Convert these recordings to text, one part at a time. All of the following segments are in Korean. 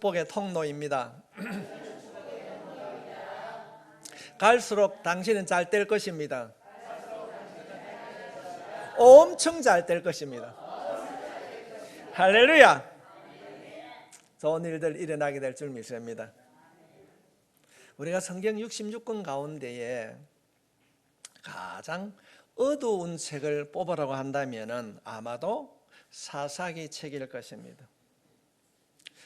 복의 통로입니다. 갈수록 당신은 잘 될 것입니다. 엄청 잘 될 것입니다. 할렐루야! 좋은 일들 일어나게 될 줄 믿습니다. 우리가 성경 66권 가운데에 가장 어두운 책을 뽑으라고 한다면 아마도 사사기 책일 것입니다.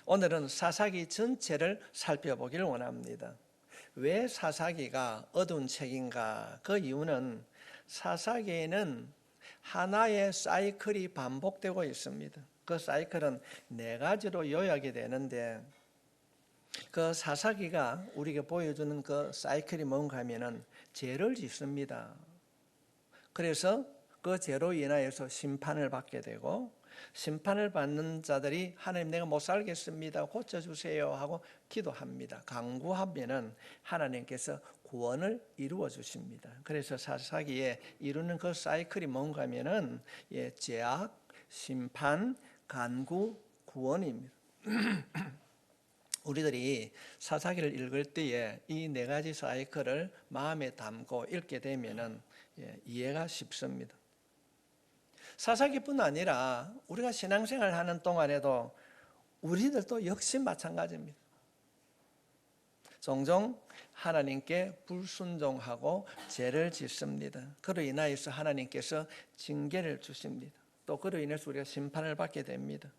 오늘은 사사기 전체를 살펴보기를 원합니다. 왜 사사기가 어두운 책인가? 그 이유는 사사기에는 하나의 사이클이 반복되고 있습니다. 그 사이클은 네 가지로 요약이 되는데 그 사사기가 우리에게 보여주는 그 사이클이 뭔가 하면은 죄를 짓습니다. 그래서 그 죄로 인하여서 심판을 받게 되고 심판을 받는 자들이 하나님 내가 못 살겠습니다. 고쳐주세요 하고 기도합니다. 강구하면은 하나님께서 구원을 이루어 주십니다. 그래서 사사기에 이루는 그 사이클이 뭔가 하면은 예, 죄악, 심판, 간구, 구원입니다. 우리들이 사사기를 읽을 때에 이 네 가지 사이클을 마음에 담고 읽게 되면은 예, 이해가 쉽습니다. 사사기뿐 아니라 우리가 신앙생활 하는 동안에도 우리들도 역시 마찬가지입니다. 종종 하나님께 불순종하고 죄를 짓습니다. 그로 인하여서 하나님께서 징계를 주십니다. 또 그로 인해서 우리가 심판을 받게 됩니다.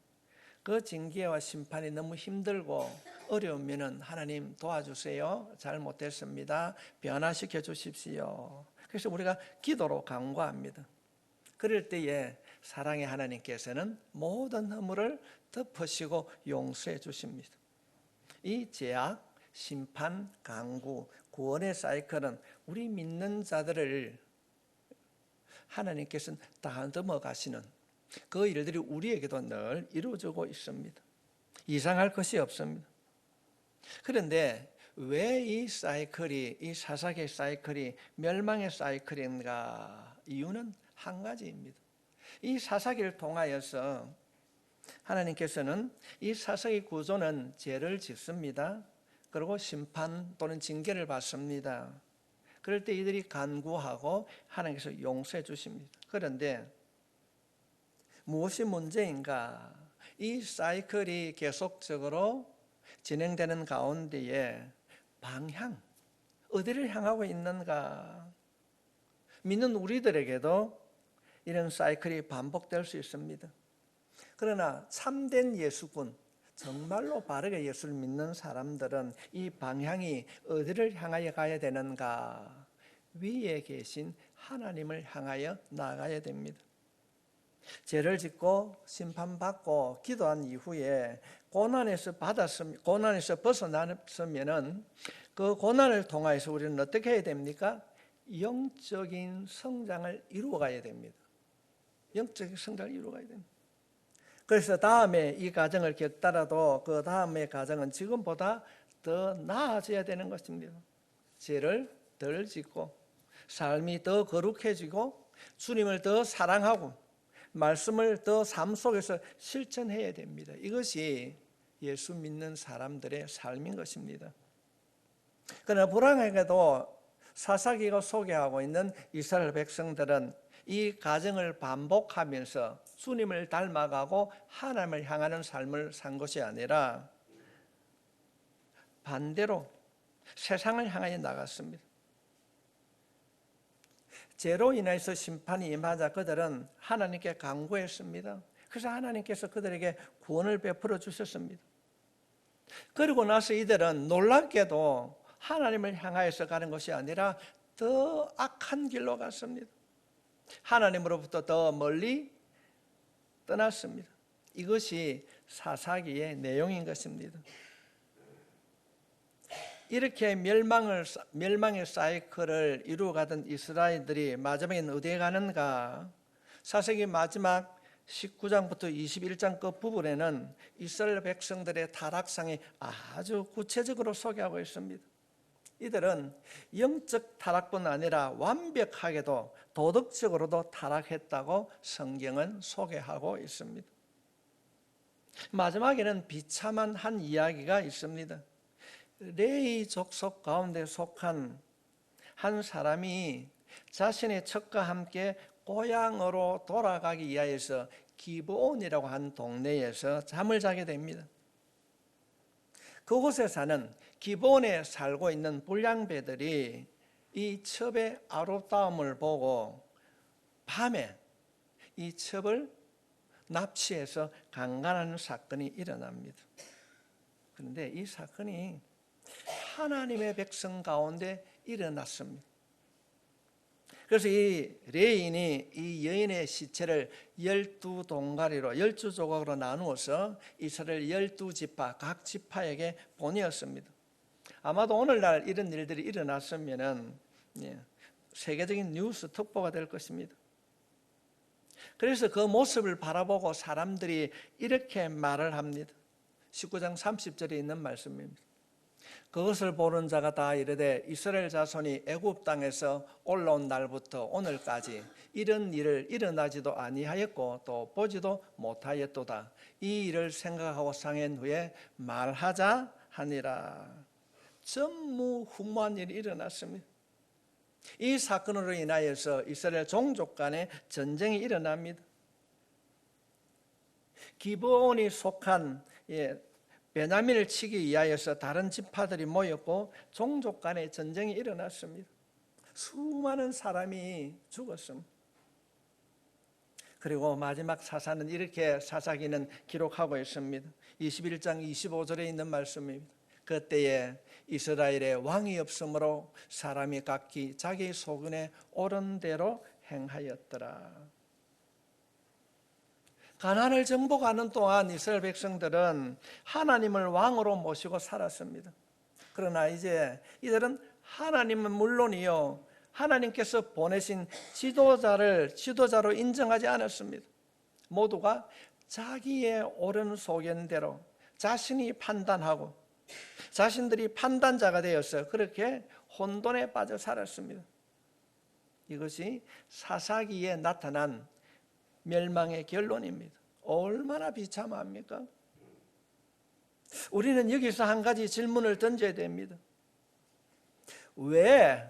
그 징계와 심판이 너무 힘들고 어려우면은 하나님 도와주세요. 잘못됐습니다. 변화시켜 주십시오. 그래서 우리가 기도로 간구합니다. 그럴 때에 사랑의 하나님께서는 모든 허물을 덮으시고 용서해 주십니다. 이 죄악, 심판, 강구, 구원의 사이클은 우리 믿는 자들을 하나님께서는 다듬어 가시는 그 일들이 우리에게도 늘 이루어지고 있습니다. 이상할 것이 없습니다. 그런데 왜 이 사이클이 이 사사기의 사이클이 멸망의 사이클인가? 이유는 한 가지입니다. 이 사사기를 통하여서 하나님께서는 이 사사기 구조는 죄를 짓습니다. 그리고 심판 또는 징계를 받습니다. 그럴 때 이들이 간구하고 하나님께서 용서해 주십니다. 그런데 무엇이 문제인가? 이 사이클이 계속적으로 진행되는 가운데에 방향, 어디를 향하고 있는가? 믿는 우리들에게도 이런 사이클이 반복될 수 있습니다. 그러나 참된 예수군, 정말로 바르게 예수를 믿는 사람들은 이 방향이 어디를 향하여 가야 되는가? 위에 계신 하나님을 향하여 나가야 됩니다. 죄를 짓고 심판받고 기도한 이후에 고난에서 받았으면 고난에서 벗어났으면은 그 고난을 통하여서 우리는 어떻게 해야 됩니까? 영적인 성장을 이루어 가야 됩니다. 영적인 성장을 이루어 가야 됩니다. 그래서 다음에 이 과정을 겪더라도 그 다음의 과정은 지금보다 더 나아져야 되는 것입니다. 죄를 덜 짓고 삶이 더 거룩해지고 주님을 더 사랑하고 말씀을 더 삶 속에서 실천해야 됩니다. 이것이 예수 믿는 사람들의 삶인 것입니다. 그러나 불행하게도 사사기가 소개하고 있는 이스라엘 백성들은 이 과정을 반복하면서 주님을 닮아가고 하나님을 향하는 삶을 산 것이 아니라 반대로 세상을 향하여 나갔습니다. 죄로 인해서 심판이 임하자 그들은 하나님께 강구했습니다. 그래서 하나님께서 그들에게 구원을 베풀어 주셨습니다. 그리고 나서 이들은 놀랍게도 하나님을 향하여서 가는 것이 아니라 더 악한 길로 갔습니다. 하나님으로부터 더 멀리 떠났습니다. 이것이 사사기의 내용인 것입니다. 이렇게 멸망을 멸망의 사이클을 이루어가던 이스라엘들이 마지막에는 어디에 가는가? 사세기 마지막 19장부터 21장 끝 부분에는 이스라엘 백성들의 타락상이 아주 구체적으로 소개하고 있습니다. 이들은 영적 타락뿐 아니라 완벽하게도 도덕적으로도 타락했다고 성경은 소개하고 있습니다. 마지막에는 비참한 한 이야기가 있습니다. 레이 족속 가운데 속한 한 사람이 자신의 척과 함께 고향으로 돌아가기 위하여서 기브온이라고 한 동네에서 잠을 자게 됩니다. 그곳에 사는 기본에 살고 있는 불량배들이 이 첩의 아름다움을 보고 밤에 이 첩을 납치해서 강간하는 사건이 일어납니다. 그런데 이 사건이 하나님의 백성 가운데 일어났습니다. 그래서 이 레인이 이 여인의 시체를 열두 동가리로 열두 조각으로 나누어서 이스라엘 열두 지파 각 지파에게 보내었습니다. 아마도 오늘날 이런 일들이 일어났으면은 예, 세계적인 뉴스 특보가 될 것입니다. 그래서 그 모습을 바라보고 사람들이 이렇게 말을 합니다. 19장 30절에 있는 말씀입니다. 그것을 보는 자가 다 이르되 이스라엘 자손이 애굽 땅에서 올라온 날부터 오늘까지 이런 일을 일어나지도 아니하였고 또 보지도 못하였도다. 이 일을 생각하고 상한 후에 말하자 하니라. 전무후무한 일이 일어났습니다. 이 사건으로 인하여서 이스라엘 종족 간의 전쟁이 일어납니다. 기본이 속한 예, 베냐민을 치기 위하여서 다른 지파들이 모였고 종족 간의 전쟁이 일어났습니다. 수많은 사람이 죽었습니다. 그리고 마지막 사사는 이렇게 사사기는 기록하고 있습니다. 21장 25절에 있는 말씀입니다. 그때에 이스라엘에 왕이 없으므로 사람이 각기 자기 소근에 옳은 대로 행하였더라. 가난을 정복하는 동안 이스라엘 백성들은 하나님을 왕으로 모시고 살았습니다. 그러나 이제 이들은 하나님은 물론이요 하나님께서 보내신 지도자를 지도자로 인정하지 않았습니다. 모두가 자기의 옳은 소견대로 자신이 판단하고 자신들이 판단자가 되어서 그렇게 혼돈에 빠져 살았습니다. 이것이 사사기에 나타난 멸망의 결론입니다. 얼마나 비참합니까? 우리는 여기서 한 가지 질문을 던져야 됩니다. 왜,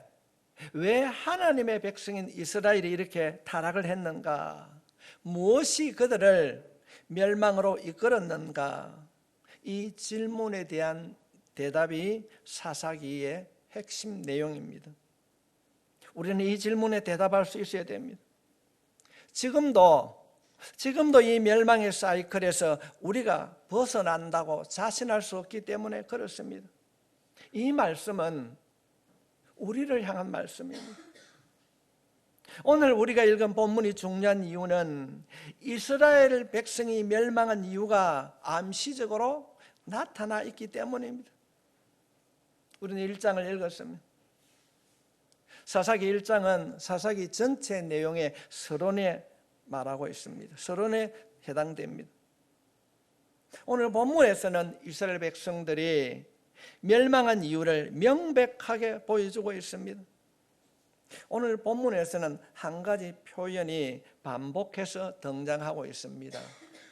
왜 하나님의 백성인 이스라엘이 이렇게 타락을 했는가? 무엇이 그들을 멸망으로 이끌었는가? 이 질문에 대한 대답이 사사기의 핵심 내용입니다. 우리는 이 질문에 대답할 수 있어야 됩니다. 지금도 지금도 이 멸망의 사이클에서 우리가 벗어난다고 자신할 수 없기 때문에 그렇습니다. 이 말씀은 우리를 향한 말씀입니다. 오늘 우리가 읽은 본문이 중요한 이유는 이스라엘 백성이 멸망한 이유가 암시적으로 나타나 있기 때문입니다. 우리는 1장을 읽었습니다. 사사기 1장은 사사기 전체 내용의 서론에 말하고 있습니다. 서론에 해당됩니다. 오늘 본문에서는 이스라엘 백성들이 멸망한 이유를 명백하게 보여주고 있습니다. 오늘 본문에서는 한 가지 표현이 반복해서 등장하고 있습니다.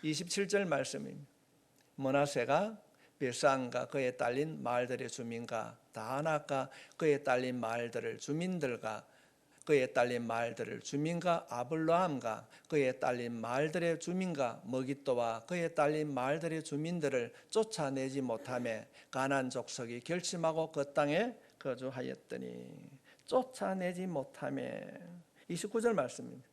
27절 말씀입니다. 머나세가 베산과 그에 딸린 마을들의 주민과 다나과 그에 딸린 마을들을 주민들과 그에 딸린 마을들을 주민과 아블로함과 그에 딸린 마을들의 주민과 머기또와 그에 딸린 마을들의 주민들을 쫓아내지 못하며 가난 족속이 결심하고 그 땅에 거주하였더니 쫓아내지 못하며 29절 말씀입니다.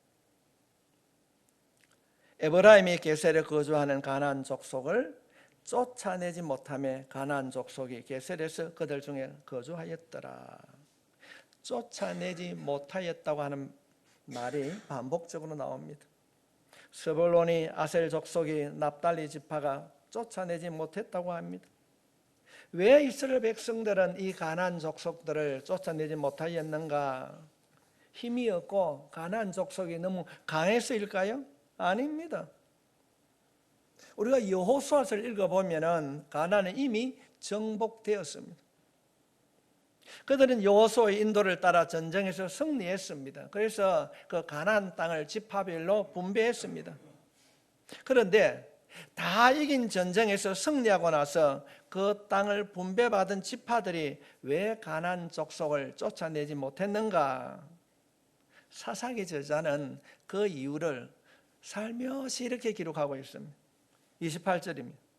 에브라임이 게셀에 거주하는 가난 족속을 쫓아내지 못하며 가나안 족속이 게셀에서 그들 중에 거주하였더라. 쫓아내지 못하였다고 하는 말이 반복적으로 나옵니다. 스볼론이 아셀 족속이 납달리 지파가 쫓아내지 못했다고 합니다. 왜 이스라엘 백성들은 이 가난 족속들을 쫓아내지 못하였는가? 힘이 없고 가난 족속이 너무 강해서일까요? 아닙니다. 우리가 여호수아서를 읽어보면은 가나안은 이미 정복되었습니다. 그들은 여호수아의 인도를 따라 전쟁에서 승리했습니다. 그래서 그 가나안 땅을 지파별로 분배했습니다. 그런데 다 이긴 전쟁에서 승리하고 나서 그 땅을 분배받은 지파들이 왜 가난 족속을 쫓아내지 못했는가? 사사기 저자는 그 이유를 살며시 이렇게 기록하고 있습니다. 28절입니다.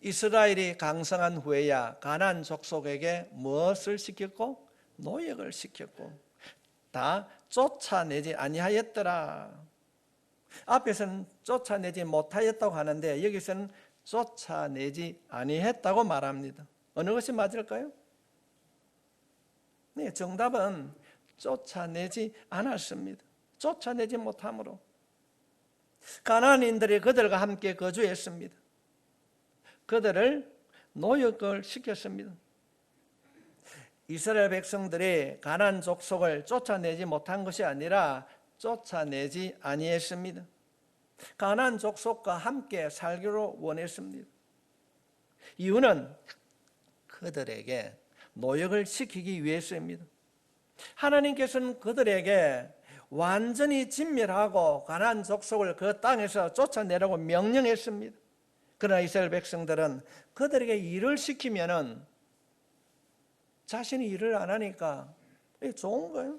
이스라엘이 강성한 후에야 가난 족속에게 무엇을 시켰고 노역을 시켰고 다 쫓아내지 아니하였더라. 앞에서는 쫓아내지 못하였다고 하는데 여기서는 쫓아내지 아니했다고 말합니다. 어느 것이 맞을까요? 네, 정답은 쫓아내지 않았습니다. 쫓아내지 못함으로 가나안인들이 그들과 함께 거주했습니다. 그들을 노역을 시켰습니다. 이스라엘 백성들이 가난 족속을 쫓아내지 못한 것이 아니라 쫓아내지 아니했습니다. 가난 족속과 함께 살기로 원했습니다. 이유는 그들에게 노역을 시키기 위해서입니다. 하나님께서는 그들에게 완전히 진멸하고 가난 족속을 그 땅에서 쫓아내라고 명령했습니다. 그러나 이스라엘 백성들은 그들에게 일을 시키면은 자신이 일을 안 하니까 좋은 거예요.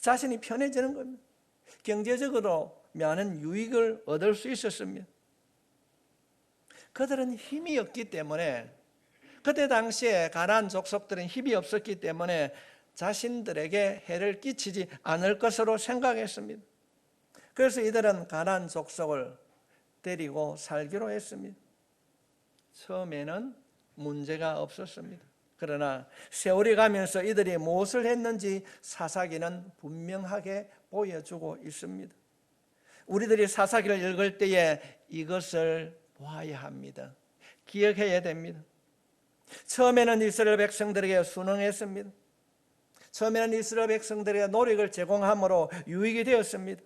자신이 편해지는 겁니다. 경제적으로 많은 유익을 얻을 수 있었습니다. 그들은 힘이 없기 때문에 그때 당시에 가난 족속들은 힘이 없었기 때문에 자신들에게 해를 끼치지 않을 것으로 생각했습니다. 그래서 이들은 가난 족속을 데리고 살기로 했습니다. 처음에는 문제가 없었습니다. 그러나 세월이 가면서 이들이 무엇을 했는지 사사기는 분명하게 보여주고 있습니다. 우리들이 사사기를 읽을 때에 이것을 보아야 합니다. 기억해야 됩니다. 처음에는 이스라엘 백성들에게 순응했습니다. 처음에는 이스라엘 백성들에게 노력을 제공함으로 유익이 되었습니다.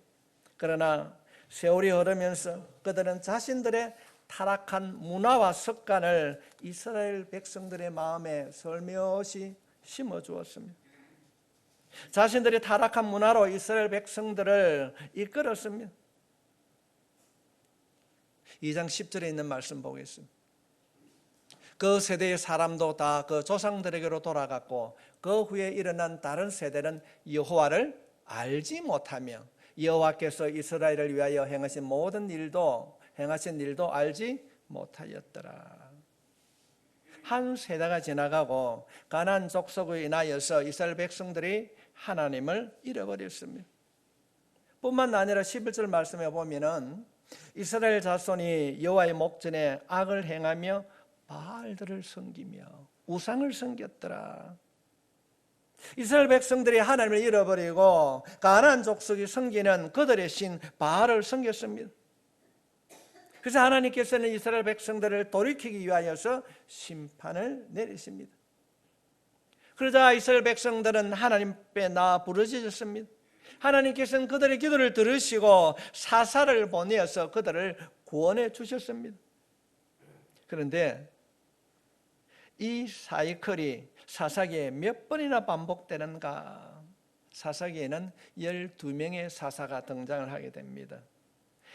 그러나 세월이 흐르면서 그들은 자신들의 타락한 문화와 습관을 이스라엘 백성들의 마음에 설며시 심어 주었습니다. 자신들의 타락한 문화로 이스라엘 백성들을 이끌었습니다. 2장 10절에 있는 말씀 보겠습니다. 그 세대의 사람도 다 그 조상들에게로 돌아갔고 그 후에 일어난 다른 세대는 여호와를 알지 못하며 여호와께서 이스라엘을 위하여 행하신 모든 일도 행하신 일도 알지 못하였더라. 한 세대가 지나가고 가난 족속으로 인하여서 이스라엘 백성들이 하나님을 잃어버렸습니다. 뿐만 아니라 11절 말씀에 보면은 이스라엘 자손이 여호와의 목전에 악을 행하며 바알들을 섬기며 우상을 섬겼더라. 이스라엘 백성들이 하나님을 잃어버리고 가나안 족속이 섬기는 그들의 신 바알을 섬겼습니다. 그래서 하나님께서는 이스라엘 백성들을 돌이키기 위하여서 심판을 내리십니다. 그러자 이스라엘 백성들은 하나님께 나 부르짖었습니다. 하나님께서는 그들의 기도를 들으시고 사사를 보내어서 그들을 구원해 주셨습니다. 그런데 이 사이클이 사사기에 몇 번이나 반복되는가? 사사기에는 12명의 사사가 등장을 하게 됩니다.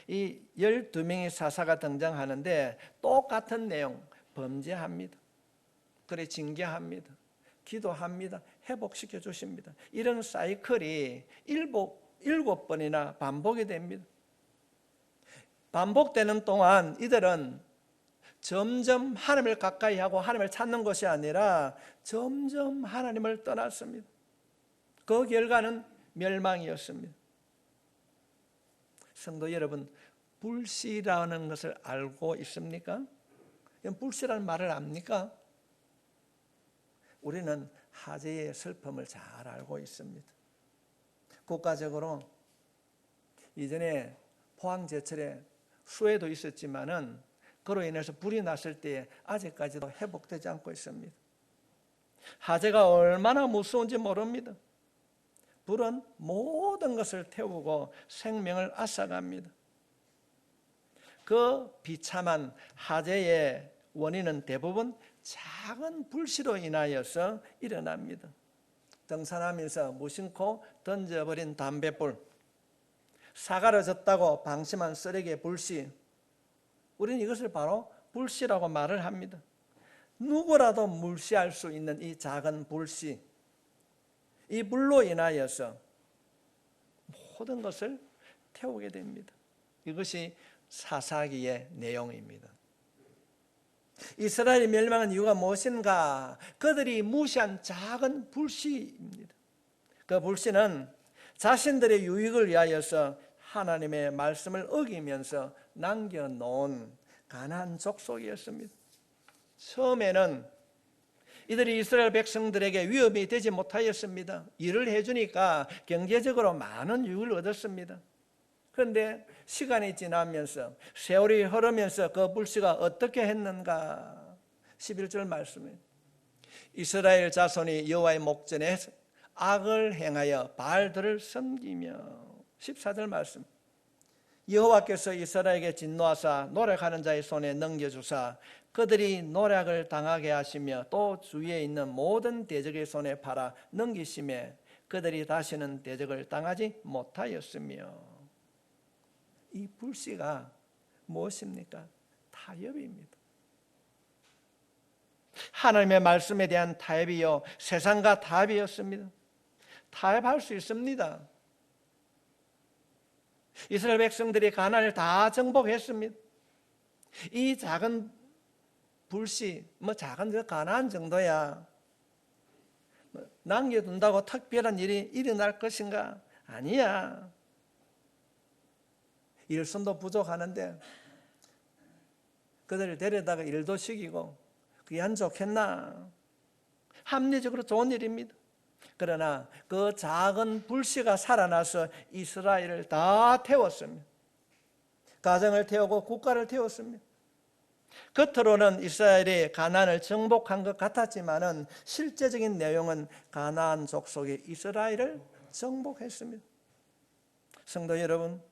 이 12명의 사사가 등장하는데 똑같은 내용, 범죄합니다. 그래 징계합니다. 기도합니다. 회복시켜 주십니다. 이런 사이클이 일곱, 일곱 번이나 반복이 됩니다. 반복되는 동안 이들은 점점 하나님을 가까이 하고 하나님을 찾는 것이 아니라 점점 하나님을 떠났습니다. 그 결과는 멸망이었습니다. 성도 여러분, 불씨라는 것을 알고 있습니까? 불씨라는 말을 압니까? 우리는 하재의 슬픔을 잘 알고 있습니다. 국가적으로 이전에 포항제철에 수해도 있었지만은 그로 인해서 불이 났을 때 아직까지도 회복되지 않고 있습니다. 하재가 얼마나 무서운지 모릅니다. 불은 모든 것을 태우고 생명을 앗아갑니다. 그 비참한 하재의 원인은 대부분 작은 불씨로 인하여서 일어납니다. 등산하면서 무심코 던져버린 담뱃불, 사가려졌다고 방심한 쓰레기의 불씨. 우리는 이것을 바로 불씨라고 말을 합니다. 누구라도 물시할 수 있는 이 작은 불씨. 이 불로 인하여서 모든 것을 태우게 됩니다. 이것이 사사기의 내용입니다. 이스라엘이 멸망한 이유가 무엇인가? 그들이 무시한 작은 불씨입니다. 그 불씨는 자신들의 유익을 위하여서 하나님의 말씀을 어기면서 남겨놓은 가난 족속이었습니다. 처음에는 이들이 이스라엘 백성들에게 위협이 되지 못하였습니다. 일을 해주니까 경제적으로 많은 유익을 얻었습니다. 그런데 시간이 지나면서 세월이 흐르면서 그 불씨가 어떻게 했는가 11절 말씀에 이스라엘 자손이 여호와의 목전에 악을 행하여 바알들을 섬기며 14절 말씀 여호와께서 이스라엘에게 진노하사 노력하는 자의 손에 넘겨주사 그들이 노력을 당하게 하시며 또 주위에 있는 모든 대적의 손에 팔아 넘기심에 그들이 다시는 대적을 당하지 못하였으며 이 불씨가 무엇입니까? 타협입니다. 하나님의 말씀에 대한 타협이요 세상과 타협이었습니다. 타협할 수 있습니다. 이스라엘 백성들이 가나안을 다 정복했습니다. 이 작은 불씨, 뭐 작은 저 가나안 정도야. 뭐 남겨둔다고 특별한 일이 일어날 것인가? 아니야. 일손도 부족하는데 그들을 데려다가 일도 시키고 그게 안 좋겠나? 합리적으로 좋은 일입니다. 그러나 그 작은 불씨가 살아나서 이스라엘을 다 태웠습니다. 가정을 태우고 국가를 태웠습니다. 겉으로는 이스라엘이 가나안을 정복한 것 같았지만은 실제적인 내용은 가나안 족속이 이스라엘을 정복했습니다. 성도 여러분,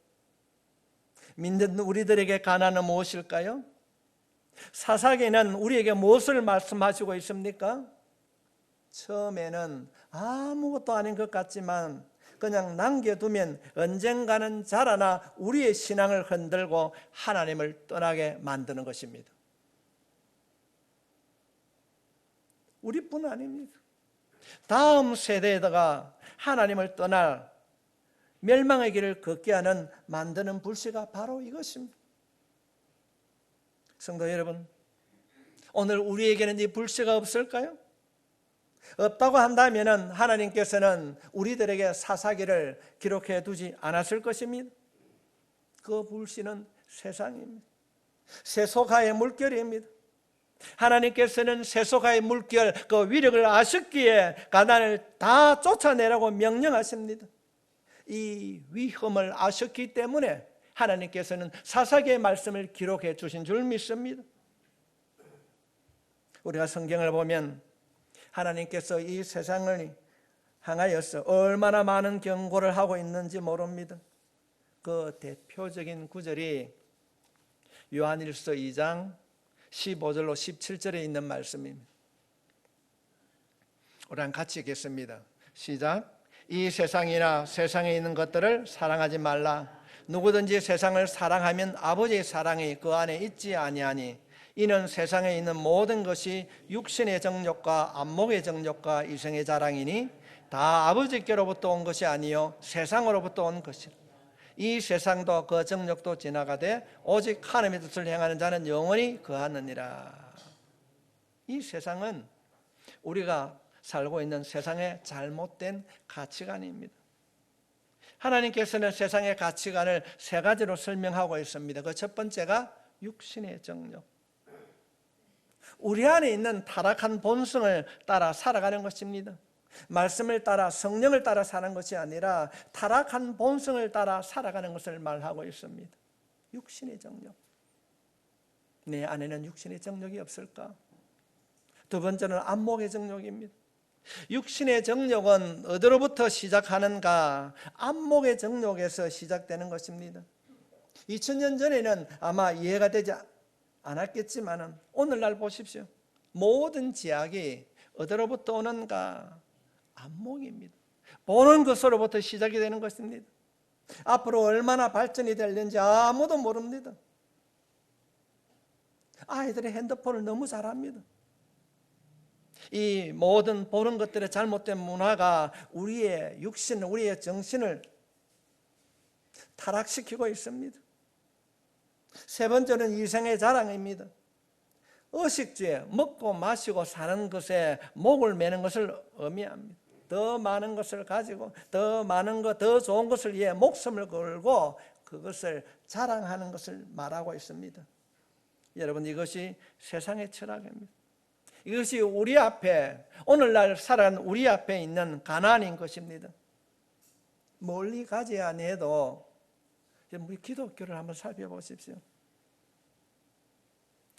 믿는 우리들에게 가나안은 무엇일까요? 사사기는 우리에게 무엇을 말씀하시고 있습니까? 처음에는 아무것도 아닌 것 같지만 그냥 남겨두면 언젠가는 자라나 우리의 신앙을 흔들고 하나님을 떠나게 만드는 것입니다. 우리뿐 아닙니다. 다음 세대에다가 하나님을 떠날 멸망의 길을 걷게 하는 만드는 불씨가 바로 이것입니다. 성도 여러분, 오늘 우리에게는 이 불씨가 없을까요? 없다고 한다면 하나님께서는 우리들에게 사사기를 기록해 두지 않았을 것입니다. 그 불씨는 세상입니다. 세속화의 물결입니다. 하나님께서는 세속화의 물결 그 위력을 아셨기에 가난을 다 쫓아내라고 명령하십니다. 이 위험을 아셨기 때문에 하나님께서는 사사기의 말씀을 기록해 주신 줄 믿습니다. 우리가 성경을 보면 하나님께서 이 세상을 향하여서 얼마나 많은 경고를 하고 있는지 모릅니다. 그 대표적인 구절이 요한일서 2장 15절로 17절에 있는 말씀입니다. 우리랑 같이 읽겠습니다. 시작. 이 세상이나 세상에 있는 것들을 사랑하지 말라. 누구든지 세상을 사랑하면 아버지의 사랑이 그 안에 있지 아니하니 이는 세상에 있는 모든 것이 육신의 정욕과 안목의 정욕과 이생의 자랑이니 다 아버지께로부터 온 것이 아니요 세상으로부터 온 것이라. 이 세상도 그 정욕도 지나가되 오직 하나님의 뜻을 행하는 자는 영원히 거하느니라. 이 세상은 우리가 살고 있는 세상의 잘못된 가치관입니다. 하나님께서는 세상의 가치관을 세 가지로 설명하고 있습니다. 그 첫 번째가 육신의 정욕. 우리 안에 있는 타락한 본성을 따라 살아가는 것입니다. 말씀을 따라 성령을 따라 사는 것이 아니라 타락한 본성을 따라 살아가는 것을 말하고 있습니다. 육신의 정욕. 내 안에는 육신의 정욕이 없을까? 두 번째는 안목의 정욕입니다. 육신의 정욕은 어디로부터 시작하는가? 안목의 정욕에서 시작되는 것입니다. 2000년 전에는 아마 이해가 되지 않았겠지만 오늘날 보십시오. 모든 지약이 어디로부터 오는가? 안목입니다. 보는 것으로부터 시작이 되는 것입니다. 앞으로 얼마나 발전이 될는지 아무도 모릅니다. 아이들이 핸드폰을 너무 잘합니다. 이 모든 보는 것들의 잘못된 문화가 우리의 육신, 우리의 정신을 타락시키고 있습니다. 세 번째는 이생의 자랑입니다. 의식주에 먹고 마시고 사는 것에 목을 매는 것을 의미합니다. 더 많은 것을 가지고 더 많은 것, 더 좋은 것을 위해 목숨을 걸고 그것을 자랑하는 것을 말하고 있습니다. 여러분 이것이 세상의 철학입니다. 이것이 우리 앞에 오늘날 살아가는 우리 앞에 있는 가난인 것입니다. 멀리 가지 아니해도 우리 기독교를 한번 살펴보십시오.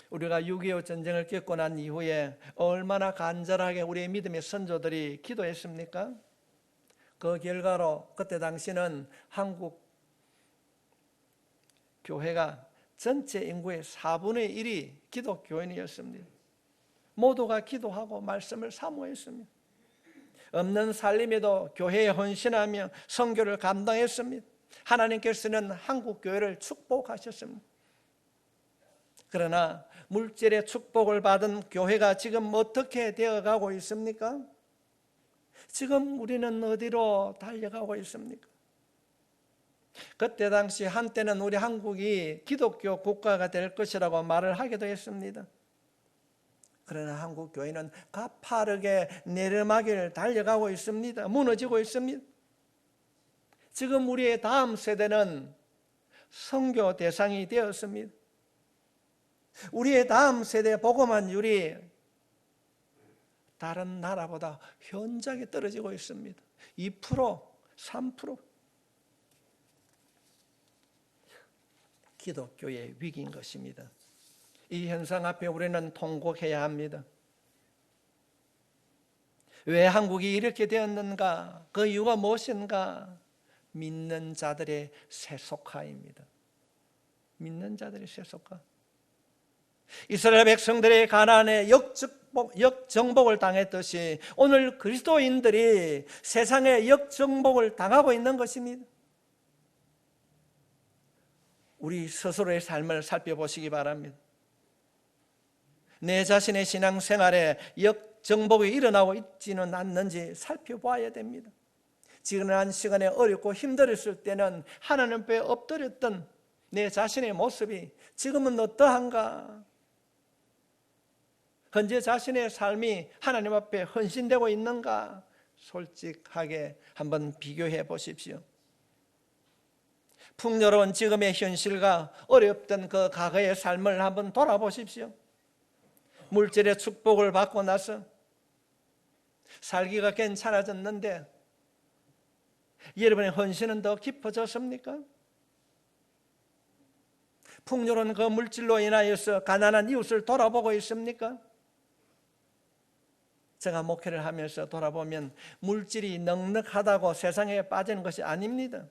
우리가 6.25 전쟁을 겪고 난 이후에 얼마나 간절하게 우리의 믿음의 선조들이 기도했습니까? 그 결과로 그때 당시는 한국 교회가 전체 인구의 4분의 1이 기독교인이었습니다. 모두가 기도하고 말씀을 사모했습니다. 없는 살림에도 교회에 헌신하며 선교를 감당했습니다. 하나님께서는 한국 교회를 축복하셨습니다. 그러나 물질의 축복을 받은 교회가 지금 어떻게 되어가고 있습니까? 지금 우리는 어디로 달려가고 있습니까? 그때 당시 한때는 우리 한국이 기독교 국가가 될 것이라고 말을 하기도 했습니다. 그러나 한국 교회는 가파르게 내리막을 달려가고 있습니다. 무너지고 있습니다. 지금 우리의 다음 세대는 성교 대상이 되었습니다. 우리의 다음 세대 복음환율이 다른 나라보다 현저하게 떨어지고 있습니다. 2%, 3%. 기독교의 위기인 것입니다. 이 현상 앞에 우리는 통곡해야 합니다. 왜 한국이 이렇게 되었는가? 그 이유가 무엇인가? 믿는 자들의 세속화입니다. 믿는 자들의 세속화. 이스라엘 백성들의 가난에 역정복, 역정복을 당했듯이 오늘 그리스도인들이 세상에 역정복을 당하고 있는 것입니다. 우리 스스로의 삶을 살펴보시기 바랍니다. 내 자신의 신앙 생활에 역정복이 일어나고 있지는 않는지 살펴봐야 됩니다. 지난 시간에 어렵고 힘들었을 때는 하나님 앞에 엎드렸던 내 자신의 모습이 지금은 어떠한가? 현재 자신의 삶이 하나님 앞에 헌신되고 있는가? 솔직하게 한번 비교해 보십시오. 풍요로운 지금의 현실과 어렵던 그 과거의 삶을 한번 돌아보십시오. 물질의 축복을 받고 나서 살기가 괜찮아졌는데 여러분의 헌신은 더 깊어졌습니까? 풍요로운 그 물질로 인하여서 가난한 이웃을 돌아보고 있습니까? 제가 목회를 하면서 돌아보면 물질이 넉넉하다고 세상에 빠지는 것이 아닙니다.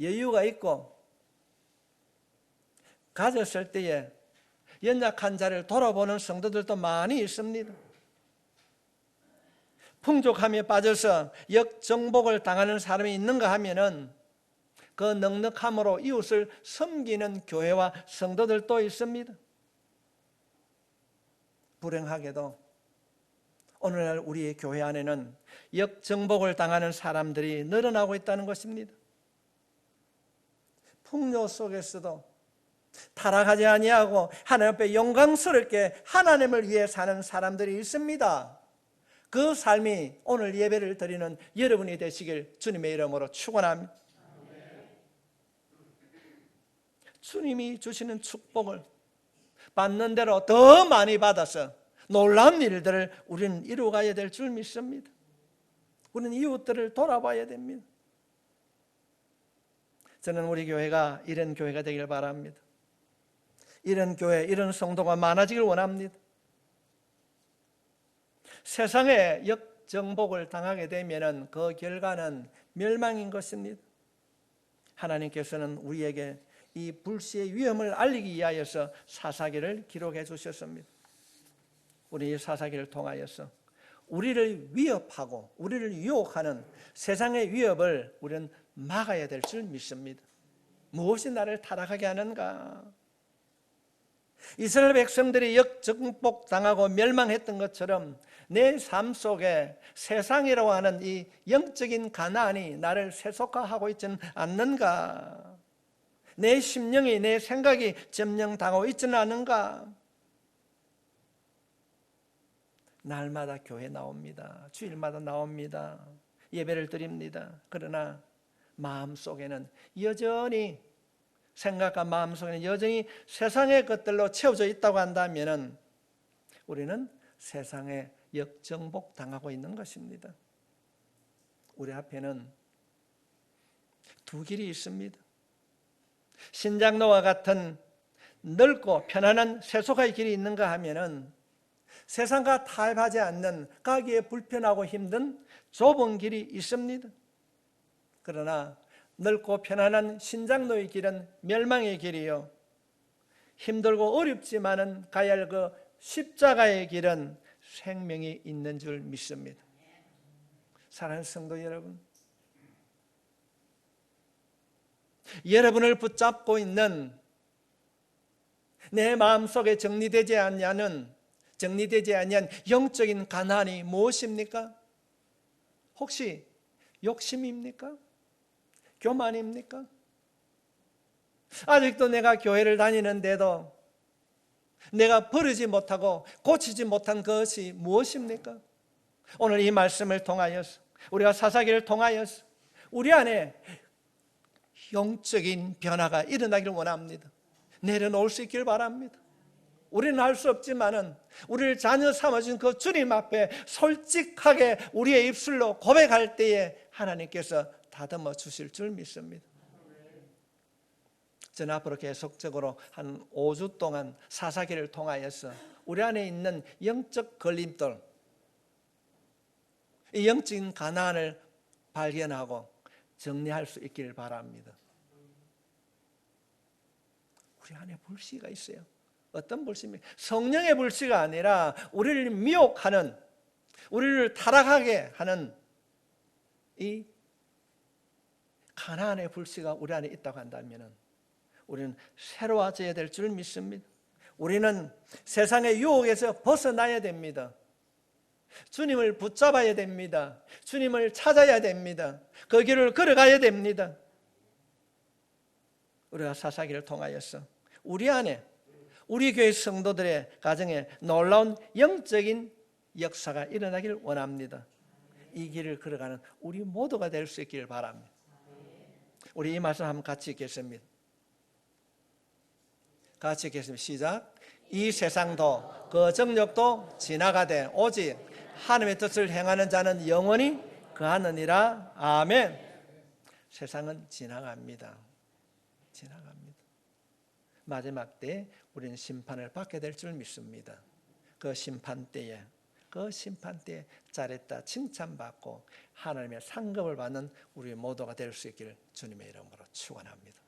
여유가 있고 가졌을 때에 연약한 자를 돌아보는 성도들도 많이 있습니다. 풍족함에 빠져서 역정복을 당하는 사람이 있는가 하면은 그 넉넉함으로 이웃을 섬기는 교회와 성도들도 있습니다. 불행하게도 오늘날 우리의 교회 안에는 역정복을 당하는 사람들이 늘어나고 있다는 것입니다. 풍요 속에서도 타락하지 아니하고 하나님 앞에 영광스럽게 하나님을 위해 사는 사람들이 있습니다. 그 삶이 오늘 예배를 드리는 여러분이 되시길 주님의 이름으로 축원합니다. 주님이 주시는 축복을 받는 대로 더 많이 받아서 놀라운 일들을 우리는 이루어가야 될 줄 믿습니다. 우리는 이웃들을 돌아봐야 됩니다. 저는 우리 교회가 이런 교회가 되길 바랍니다. 이런 교회, 이런 성도가 많아지길 원합니다. 세상에 역정복을 당하게 되면 그 결과는 멸망인 것입니다. 하나님께서는 우리에게 이 불시의 위험을 알리기 위하여서 사사기를 기록해 주셨습니다. 우리 사사기를 통하여서 우리를 위협하고 우리를 유혹하는 세상의 위협을 우리는 막아야 될 줄 믿습니다. 무엇이 나를 타락하게 하는가? 이스라엘 백성들이 역정복 당하고 멸망했던 것처럼 내 삶 속에 세상이라고 하는 이 영적인 가난이 나를 세속화하고 있지는 않는가? 내 심령이 내 생각이 점령당하고 있지는 않은가? 날마다 교회 나옵니다. 주일마다 나옵니다. 예배를 드립니다. 그러나 마음 속에는 여전히 생각과 마음 속에는 여전히 세상의 것들로 채워져 있다고 한다면은 우리는 세상에 역정복 당하고 있는 것입니다. 우리 앞에는 두 길이 있습니다. 신장로와 같은 넓고 편안한 세속의 길이 있는가 하면은 세상과 타협하지 않는 가기에 불편하고 힘든 좁은 길이 있습니다. 그러나 넓고 편안한 신장로의 길은 멸망의 길이요. 힘들고 어렵지만은 가야 할 그 십자가의 길은 생명이 있는 줄 믿습니다. 사랑하는 성도 여러분, 여러분을 붙잡고 있는 내 마음속에 정리되지 않냐는 정리되지 않는 영적인 가난이 무엇입니까? 혹시 욕심입니까? 교만입니까? 아직도 내가 교회를 다니는데도 내가 버리지 못하고 고치지 못한 것이 무엇입니까? 오늘 이 말씀을 통하여서 우리가 사사기를 통하여서 우리 안에 영적인 변화가 일어나기를 원합니다. 내려놓을 수 있길 바랍니다. 우리는 할 수 없지만은 우리를 자녀 삼아준 그 주님 앞에 솔직하게 우리의 입술로 고백할 때에 하나님께서 다듬어 주실 줄 믿습니다. 저는 앞으로 계속적으로 한 5주 동안 사사기를 통하여서 우리 안에 있는 영적 걸림돌, 이 영적인 가난을 발견하고 정리할 수 있기를 바랍니다. 우리 안에 불씨가 있어요. 어떤 불씨입니까? 성령의 불씨가 아니라 우리를 미혹하는, 우리를 타락하게 하는 이 가난의 불씨가 우리 안에 있다고 한다면 우리는 새로워져야 될 줄 믿습니다. 우리는 세상의 유혹에서 벗어나야 됩니다. 주님을 붙잡아야 됩니다. 주님을 찾아야 됩니다. 그 길을 걸어가야 됩니다. 우리가 사사기를 통하여서 우리 안에 우리 교회 성도들의 가정에 놀라운 영적인 역사가 일어나길 원합니다. 이 길을 걸어가는 우리 모두가 될 수 있기를 바랍니다. 우리 이 말씀 한번 같이 읽겠습니다. 같이 읽겠습니다. 시작. 이 세상도 그 정력도 지나가되 오직 하나님의 뜻을 행하는 자는 영원히 그하느니라. 아멘. 세상은 지나갑니다. 지나갑니다. 마지막 때 우리는 심판을 받게 될 줄 믿습니다. 그 심판 때에 그 심판 때에 잘했다 칭찬받고 하나님의 상급을 받는 우리 모두가 될 수 있기를 주님의 이름으로 축원합니다.